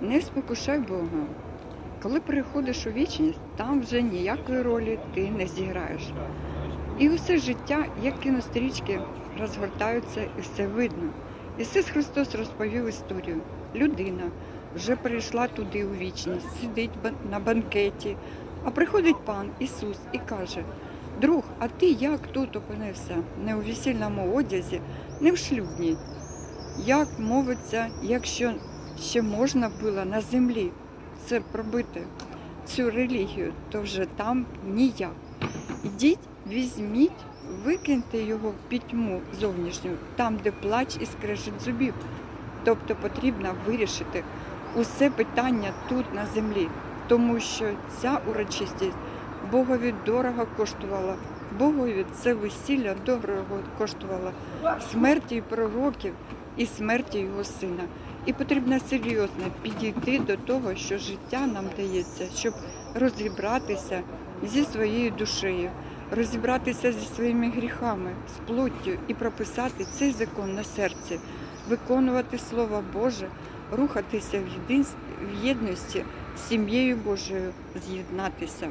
Не спокушай Бога. Коли переходиш у вічність, там вже ніякої ролі ти не зіграєш. І усе життя, як кінострічки, розгортаються і все видно. Ісус Христос розповів історію. Людина вже перейшла туди у вічність, сидить на банкеті, а приходить пан Ісус і каже: Друг, а ти як тут опинився? Не у весільному одязі, не в шлюбній. Як мовиться, якщо ще можна було на землі це пробити, цю релігію, то вже там ніяк. Ідіть, візьміть, викиньте його в пітьму зовнішню, там, де плач і скрежить зубів. Тобто потрібно вирішити усе питання тут на землі, тому що ця урочистість Богові дорого коштувала. Богові це весілля дорого коштувало смерті пророків і смерті його сина. І потрібно серйозно підійти до того, що життя нам дається, щоб розібратися зі своєю душею, розібратися зі своїми гріхами, з плоттю і прописати цей закон на серці, виконувати Слово Боже, рухатися в єдності з сім'єю Божою, з'єднатися.